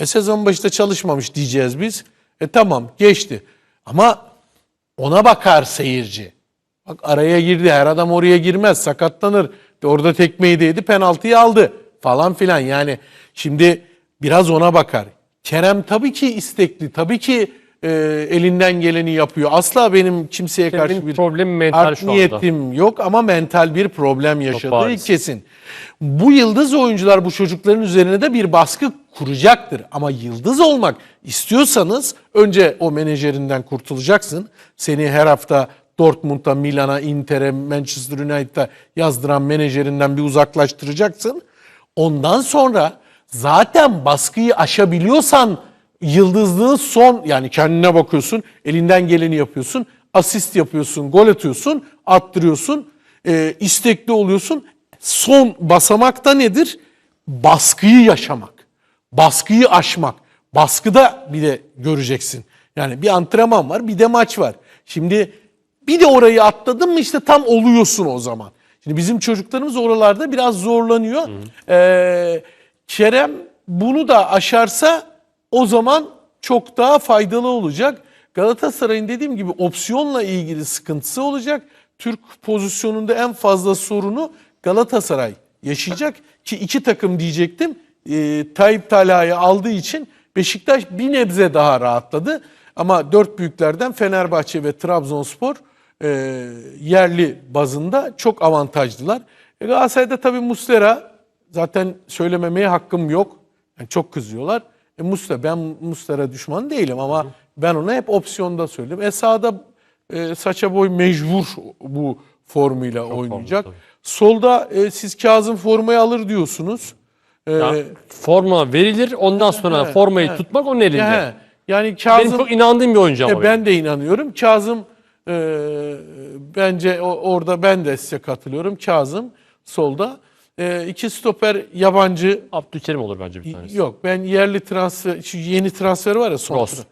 E sezon başında çalışmamış diyeceğiz biz. E tamam geçti. Ama ona bakar seyirci. Bak araya girdi. Her adam oraya girmez. Sakatlanır. Orada tekmeyi değdi. Penaltıyı aldı. Falan filan. Yani şimdi biraz ona bakar. Kerem tabii ki istekli. Tabii ki e, elinden geleni yapıyor. Asla benim kimseye Kerem'in karşı bir problemi mental şu anda. niyetim yok ama mental bir problem yaşadığı bariz. kesin. Bu yıldız oyuncular bu çocukların üzerine de bir baskı kuracaktır. Ama yıldız olmak istiyorsanız önce o menajerinden kurtulacaksın. Seni her hafta Dortmund'a, Milan'a, Inter'e, Manchester United'a yazdıran menajerinden bir uzaklaştıracaksın. Ondan sonra zaten baskıyı aşabiliyorsan yıldızlığın son yani kendine bakıyorsun, elinden geleni yapıyorsun, asist yapıyorsun, gol atıyorsun, attırıyorsun, e, istekli oluyorsun. Son basamakta nedir? Baskıyı yaşamak, baskıyı aşmak. Baskıda bir de göreceksin. Yani bir antrenman var, bir de maç var. Şimdi bir de orayı atladın mı işte tam oluyorsun o zaman. Şimdi bizim çocuklarımız oralarda biraz zorlanıyor. Ee, Kerem bunu da aşarsa o zaman çok daha faydalı olacak. Galatasaray'ın dediğim gibi opsiyonla ilgili sıkıntısı olacak. Türk pozisyonunda en fazla sorunu Galatasaray yaşayacak ki iki takım diyecektim. Ee, Tayyip Talha'yı aldığı için Beşiktaş bir nebze daha rahatladı. Ama dört büyüklerden Fenerbahçe ve Trabzonspor e, yerli bazında çok avantajlılar. E, Galatasaray'da tabii Muslera zaten söylememeye hakkım yok. Yani çok kızıyorlar. E, Muslera, ben Muslera düşmanı değilim ama ben ona hep opsiyonda söyledim. E sağda e, Saça Boy mecbur bu formuyla oynayacak. tabii. Solda e, siz Kazım formayı alır diyorsunuz. E, Ya, forma verilir ondan sonra he, formayı he. tutmak onun elinde. he, yani Benim Kazım çok inandığım bir oyuncu ama. e, ben de inanıyorum. Kazım e, bence o- orada ben de size katılıyorum. Kazım solda. E, iki stoper yabancı Abdülkerim olur bence bir tanesi. yok. Ben yerli transfer şu yeni transfer var ya son Ross.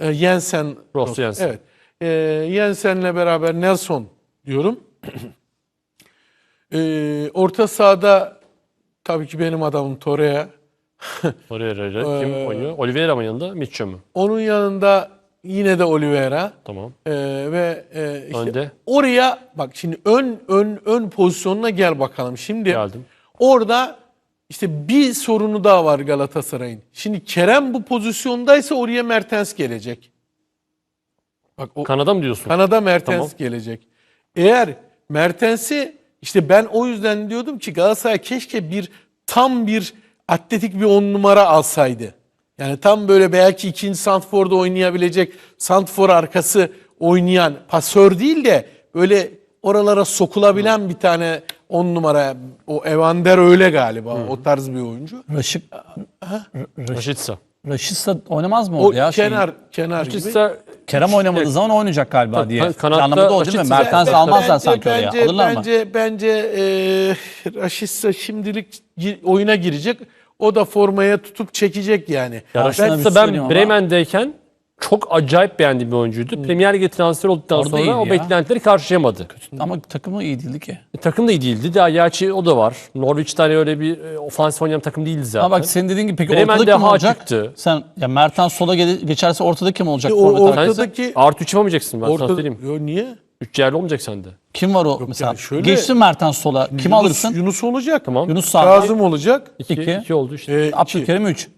E, Jensen. Ross Jensen. Evet. E, Jensen'le beraber Nelson diyorum. e, orta sahada tabii ki benim adamım Torreira. Oraya kim Ee, oynuyor? Oliveira mı yanında? Mitchell mı? Onun yanında yine de Oliveira. Tamam. Ee, ve e, işte Önde. oraya bak şimdi ön ön ön pozisyonuna gel bakalım. Şimdi Geldim. Orada işte bir sorunu daha var Galatasaray'ın. Şimdi Kerem bu pozisyondaysa oraya Mertens gelecek. Bak o Kanada mı diyorsun? Kanada Mertens Tamam. gelecek. Eğer Mertens'i işte ben o yüzden diyordum ki Galatasaray keşke bir tam bir atletik bir on numara alsaydı. Yani tam böyle belki ikinci santforda oynayabilecek santfor arkası oynayan pasör değil de böyle oralara sokulabilen bir tane on numara o Evander öyle galiba o tarz bir oyuncu. Raşit, Raşitsa. Raşitsa oynamaz mı O ya? Şey, kenar kenar gibi. Raşitsa Kerem oynamadığı zaman oynayacak galiba Tabii, diye. kan- kanatta Planlama da o değil mi? Raşitsa- Mertens Ben- almazlar Bence- sanki oraya. bence, Alırlar mı? Bence, bence e, Raşitsa şimdilik oyuna girecek. O da formaya tutup çekecek yani. Ya Raşitsa ben ama- Bremen'deyken çok acayip beğendiğim bir oyuncuydu. Premier Lig'e transfer olduktan Orada sonra o ya. beklentileri karşılayamadı. Ama takımı iyi değildi ki. E, takım da iyi değildi. Daha gerçi o da var. Norwich'ten öyle bir e, ofansif oynayan takım değildi zaten. Ama bak senin dediğin gibi peki Bremen ortada kim olacak? çıktı. Sen ya Mertens sola geçerse ortada kim olacak? O- forvet o- arkası? ortadaki- Artı 3 yapamayacaksın ben sana Orta, söyleyeyim. Yo, niye? 3 yerli olmayacak sende. Kim var o mesela? yani şöyle- Geçsin Mertens sola. Kim Yunus- alırsın? Yunus olacak. Tamam. Yunus sağda. Kazım olacak. 2 İki. 2 oldu işte. E. Abdülkerim 3.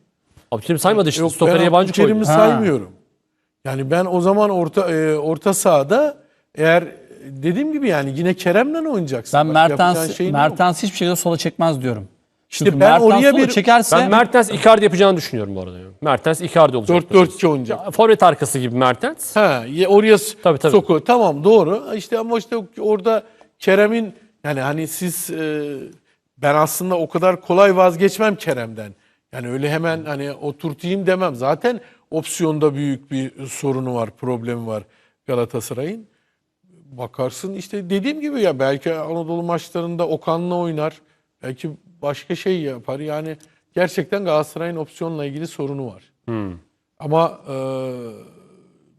Abdülkerim saymadı işte. Yok, Stopere yabancı koydu. Abdülkerim'i Ha. saymıyorum. Yani ben o zaman orta e, orta sahada eğer dediğim gibi yani yine Kerem'le oynayacaksın. Ben Mertens yok. Mertens hiçbir şekilde sola çekmez diyorum. Çünkü ben Mertens oraya sola bir- çekerse Ben Mertens Icardi yapacağını düşünüyorum bu arada. Mertens Icardi olacak. 4-4-2 oynayacak. Forvet arkası gibi Mertens. Ha, oraya Tabii, tabii. soku. Tamam doğru. İşte ama işte orada Kerem'in yani hani siz e, ben aslında o kadar kolay vazgeçmem Kerem'den. Yani öyle hemen hani oturtayım demem. Zaten opsiyonda büyük bir sorunu var, problemi var Galatasaray'ın. Bakarsın işte dediğim gibi ya belki Anadolu maçlarında Okan'la oynar. Belki başka şey yapar. Yani gerçekten Galatasaray'ın opsiyonla ilgili sorunu var. Ama e,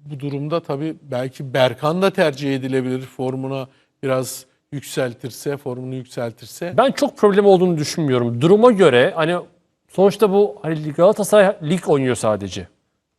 bu durumda tabii belki Berkan da tercih edilebilir. Formuna biraz yükseltirse, formunu yükseltirse. Ben çok problem olduğunu düşünmüyorum. Duruma göre hani Sonuçta bu hani Galatasaray lig oynuyor sadece.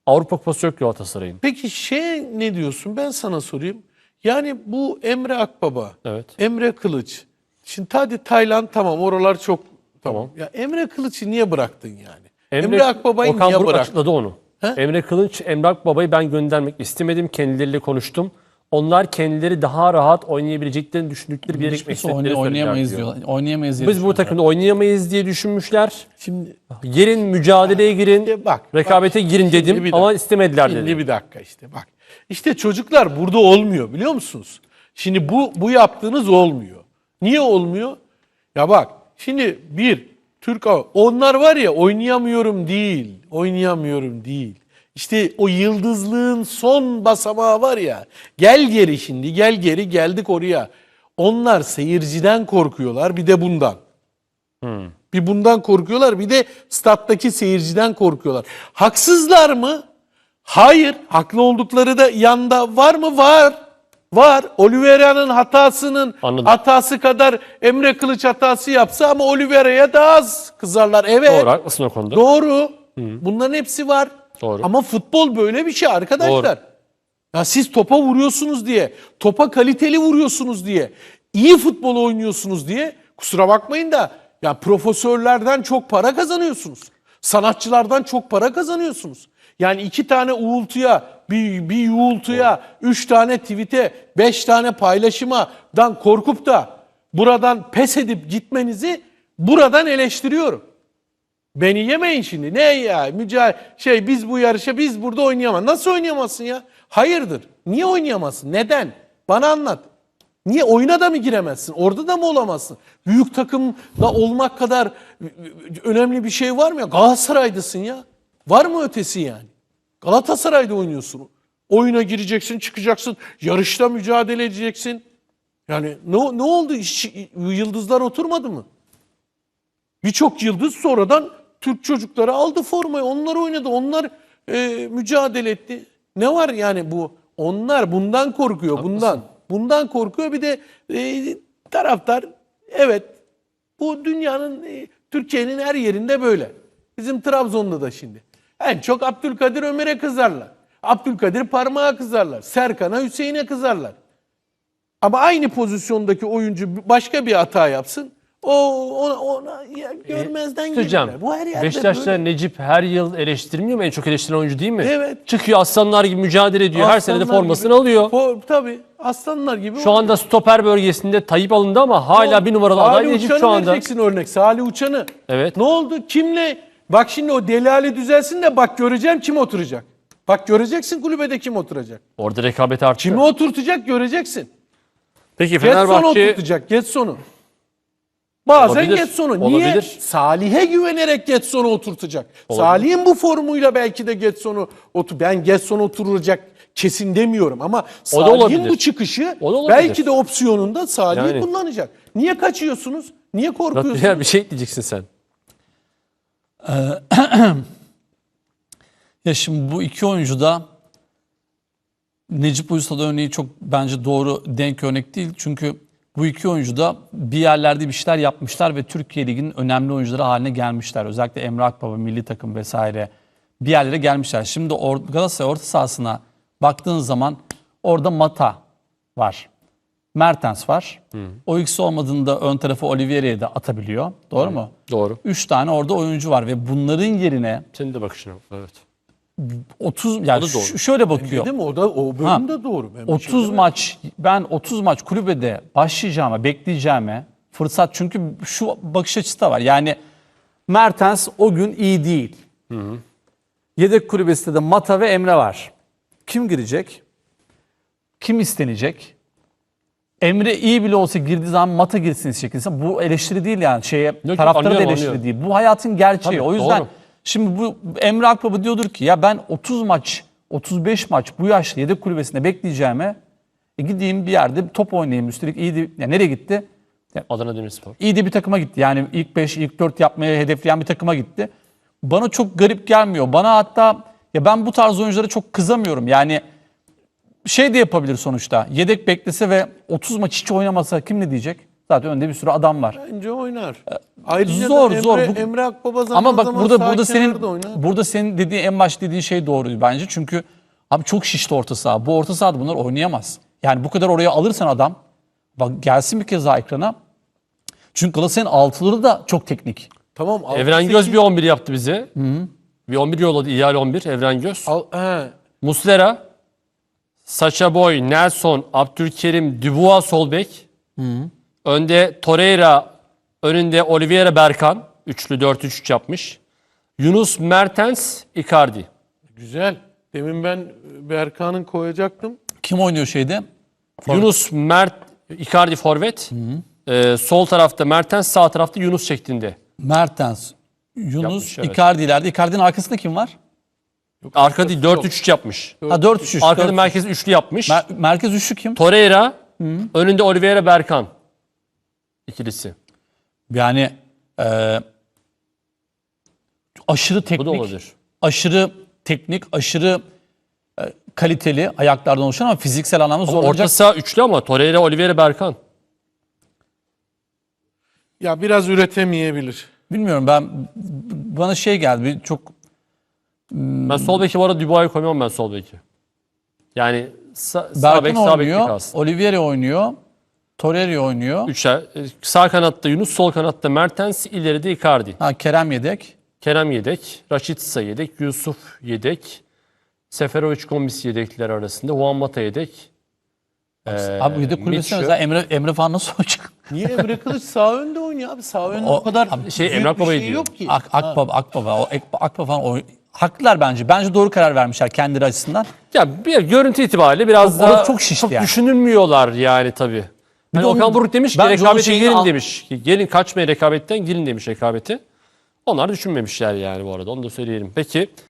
Avrupa Kupası yok Galatasaray'ın. Peki şey ne diyorsun? Ben sana sorayım. Yani bu Emre Akbaba, Evet. Emre Kılıç. Şimdi hadi Tayland tamam oralar çok tamam. Tamam. Ya Emre Kılıç'ı niye bıraktın yani? Emre, Akbaba'yı Okan niye Buruk bıraktın? açıkladı onu. He? Emre Kılınç, Emre Akbaba'yı ben göndermek istemedim. Kendileriyle konuştum. Onlar kendileri daha rahat oynayabileceklerini düşündükleri bir yere gitmek istedikleri oyna- oynayamayız diyorlar. Oynayamayız diye Biz bu takımda oynayamayız diye düşünmüşler. Şimdi Girin mücadeleye girin. İşte bak, rekabete girin Şimdi dedim bir ama dakika. istemediler Şimdi dedim. bir dakika işte bak. İşte çocuklar burada olmuyor biliyor musunuz? Şimdi bu bu yaptığınız olmuyor. Niye olmuyor? Ya bak şimdi bir Türk hava- onlar var ya oynayamıyorum değil. Oynayamıyorum değil. İşte o yıldızlığın son basamağı var ya. Gel geri şimdi gel geri geldik oraya. Onlar seyirciden korkuyorlar bir de bundan. Bir bundan korkuyorlar bir de stat'taki seyirciden korkuyorlar. Haksızlar mı? Hayır. Haklı oldukları da yanda var mı? Var. Var. Oliveira'nın hatasının Anladım. hatası kadar Emre Kılıç hatası yapsa ama Oliveira'ya daha az kızarlar. Evet. Doğru haklısın o konuda. Doğru. Bunların hepsi var. Doğru. Ama futbol böyle bir şey arkadaşlar. Ya siz topa vuruyorsunuz diye, topa kaliteli vuruyorsunuz diye, iyi futbol oynuyorsunuz diye kusura bakmayın da ya profesörlerden çok para kazanıyorsunuz. Sanatçılardan çok para kazanıyorsunuz. Yani iki tane uğultuya, bir, bir yuğultuya, üç tane tweet'e, beş tane paylaşımadan korkup da buradan pes edip gitmenizi buradan eleştiriyorum. Beni yemeyin şimdi. Ne ya? Mücadele şey biz bu yarışa biz burada oynayamaz. Nasıl oynayamazsın ya? Hayırdır? Niye oynayamazsın? Neden? Bana anlat. Niye oyuna da mı giremezsin? Orada da mı olamazsın? Büyük takımda olmak kadar önemli bir şey var mı ya? Galatasaray'dasın ya. Var mı ötesi yani? Galatasaray'da oynuyorsun. Oyuna gireceksin, çıkacaksın, yarışta mücadele edeceksin. Yani ne, ne oldu? Hiç yıldızlar oturmadı mı? Birçok yıldız sonradan Türk çocukları aldı formayı. Onlar oynadı. Onlar e, mücadele etti. Ne var yani bu? Onlar bundan korkuyor. Bundan. Bundan korkuyor. Bir de e, taraftar evet bu dünyanın e, Türkiye'nin her yerinde böyle. Bizim Trabzon'da da şimdi. En çok Abdülkadir Ömer'e kızarlar. Abdülkadir Parmağa kızarlar. Serkan'a Hüseyin'e kızarlar. Ama aynı pozisyondaki oyuncu başka bir hata yapsın. O ona, ona ya görmezden Hocam, gelirler. Bu her yerde Beşiktaş'ta böyle. Necip her yıl eleştirmiyor mu? En çok eleştirilen oyuncu değil mi? Evet. Çıkıyor aslanlar gibi mücadele ediyor. her sene de Aslanlar formasını gibi. alıyor. For, tabii aslanlar gibi. Şu anda stoper bölgesinde Tayyip alındı ama hala bir numaralı aday Salih Necip Uçan'ı şu anda. vereceksin örnek. Salih Uçan'ı. Evet. Ne oldu? Kimle? Bak şimdi o delali düzelsin de bak göreceğim kim oturacak. Bak göreceksin kulübede kim oturacak. Orada rekabet artıyor. Kimi oturtacak göreceksin. Peki Getson'u Fenerbahçe oturtacak. Getson'u. Bazen Olabilir, Getson'u. Niye? olabilir. Salih'e güvenerek Getson'u oturtacak. Salih'in bu formuyla belki de Getson'u otur. Ben Getson oturacak kesin demiyorum ama Salih'in bu çıkışı belki de opsiyonunda Salih Yani. kullanacak. Niye kaçıyorsunuz? Niye korkuyorsunuz? Ya bir şey diyeceksin sen. Ya şimdi bu iki oyuncu da Necip Uysal örneği çok bence doğru denk örnek değil. Çünkü bu iki oyuncu da bir yerlerde bir şeyler yapmışlar ve Türkiye Ligi'nin önemli oyuncuları haline gelmişler. Özellikle Emre Akbaba, milli takım vesaire bir yerlere gelmişler. Şimdi or- Galatasaray orta sahasına baktığın zaman orada Mata var. Mertens var. O ikisi olmadığında ön tarafı Oliveira'ya da atabiliyor. Doğru mu? Doğru. Üç tane orada oyuncu var ve bunların yerine Senin de bakışına. Evet. 30 yani doğru. şöyle bakıyor. Değil mi? O da o bölüm de doğru. Ben bir şey 30 demem. maç ben 30 maç kulübede başlayacağıma, bekleyeceğime fırsat çünkü şu bakış açısı da var. Yani Mertens o gün iyi değil. Yedek kulübesinde de Mata ve Emre var. Kim girecek? Kim istenecek? Emre iyi bile olsa girdiği zaman Mata girsin insan. Bu eleştiri değil yani. Şeye, yok, taraftara da eleştiri anlıyorum. değil. Bu hayatın gerçeği. Tabii, o yüzden doğru. Şimdi bu Emre Akbaba diyordur ki ya ben 30 maç, 35 maç bu yaşta yedek kulübesinde bekleyeceğime e gideyim bir yerde top oynayayım. Üstelik iyi de, ya nereye gitti? Adana Demirspor. iyi de bir takıma gitti. Yani ilk 5, ilk 4 yapmaya hedefleyen bir takıma gitti. Bana çok garip gelmiyor. Bana hatta ya ben bu tarz oyunculara çok kızamıyorum. Yani şey de yapabilir sonuçta. Yedek beklese ve 30 maç hiç oynamasa kim ne diyecek? Zaten önde bir sürü adam var. Bence oynar. Ayrıca zor, Emre, zor. Bu- Emre Akbaba zaman Ama bak zaman burada burada senin burada senin dediğin en baş dediğin şey doğru bence. Çünkü abi çok şişti orta saha. Bu orta sahada bunlar oynayamaz. Yani bu kadar oraya alırsan adam bak gelsin bir kez daha ekrana. Çünkü Galatasaray'ın altıları da çok teknik. Tamam. Evren Göz bir 11 yaptı bize. Bir 11 yolladı. ideal 11 Evren Göz. Al, he. Muslera, Sacha Boy, Nelson, Abdülkerim, Dubois sol bek. Önde Torreira, önünde Oliveira Berkan. Üçlü 4-3-3 yapmış. Yunus Mertens, Icardi. Güzel. Demin ben Berkan'ın koyacaktım. Kim oynuyor şeyde? Yunus Mert Icardi forvet. Ee, sol tarafta Mertens, sağ tarafta Yunus şeklinde. Mertens, Yunus, Yapmış, evet. Icardi'lerde. Icardi'nin arkasında kim var? Arkada değil 4-3-3 yapmış. Ha 4-3-3. Arkada 4-3-3. merkez üçlü yapmış. Mer- merkez üçlü kim? Torreira, önünde Oliveira Berkan. İkilisi. Yani e, aşırı Bu da teknik, olabilir. aşırı teknik, aşırı e, kaliteli ayaklardan oluşan ama fiziksel anlamda zorlanacak. Orta saha üçlü ama Torreira, Oliveira Berkan. Ya biraz üretemeyebilir. Bilmiyorum ben bana şey geldi bir çok Ben sol beki bu arada Dubois'u koymam ben sol beki. Yani sa- sağ bek Berkan sağ bekte oynuyor. Olivieri oynuyor, Torreira oynuyor. Üçer. e, Sağ kanatta Yunus, sol kanatta Mertens, ileride Icardi. Ha Kerem yedek. Kerem yedek, Raşitsa yedek, Yusuf yedek, Seferovic Gomis yedekler arasında, Juan Mata yedek. Ee, abi yedek kulübesine mesela Emre Emre falan nasıl oynayacak? Niye Emre Kılıç sağ önde oynuyor abi? Sağ önde o, O- kadar şey, büyük Emrah bir Baba'yı şey diyor. yok ki. Ak, Akbaba, Akbaba, o Akbaba falan oy- haklılar bence. Bence doğru karar vermişler kendileri açısından. Ya bir görüntü itibariyle biraz Orada daha çok şişti çok yani. düşünülmüyorlar yani tabii. Hani de Okan Buruk demiş ki rekabete girin al- demiş. Gelin kaçmayın rekabetten girin demiş rekabeti. Onlar düşünmemişler yani bu arada onu da söyleyelim. Peki